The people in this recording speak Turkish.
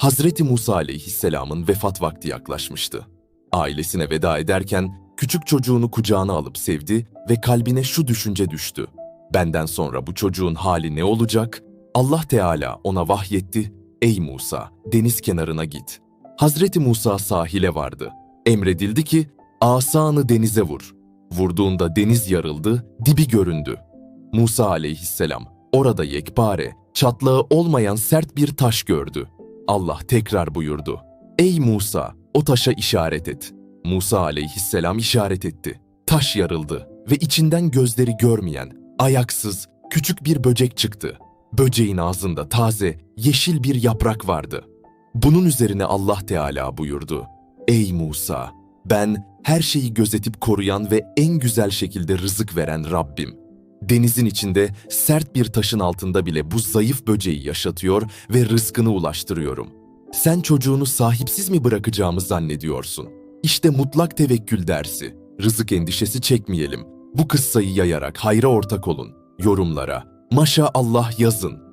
Hazreti Musa aleyhisselamın vefat vakti yaklaşmıştı. Ailesine veda ederken küçük çocuğunu kucağına alıp sevdi ve kalbine şu düşünce düştü. Benden sonra bu çocuğun hali ne olacak? Allah Teala ona vahyetti. Ey Musa, deniz kenarına git. Hazreti Musa sahile vardı. Emredildi ki, asanı denize vur. Vurduğunda deniz yarıldı, dibi göründü. Musa aleyhisselam orada yekpare, çatlağı olmayan sert bir taş gördü. Allah tekrar buyurdu. Ey Musa, o taşa işaret et. Musa aleyhisselam işaret etti. Taş yarıldı ve içinden gözleri görmeyen, ayaksız, küçük bir böcek çıktı. Böceğin ağzında taze, yeşil bir yaprak vardı. Bunun üzerine Allah Teala buyurdu. Ey Musa, ben her şeyi gözetip koruyan ve en güzel şekilde rızık veren Rabbim. Denizin içinde sert bir taşın altında bile bu zayıf böceği yaşatıyor ve rızkını ulaştırıyorum. Sen çocuğunu sahipsiz mi bırakacağımı zannediyorsun? İşte mutlak tevekkül dersi. Rızık endişesi çekmeyelim. Bu kıssayı yayarak hayra ortak olun. Yorumlara maşallah yazın.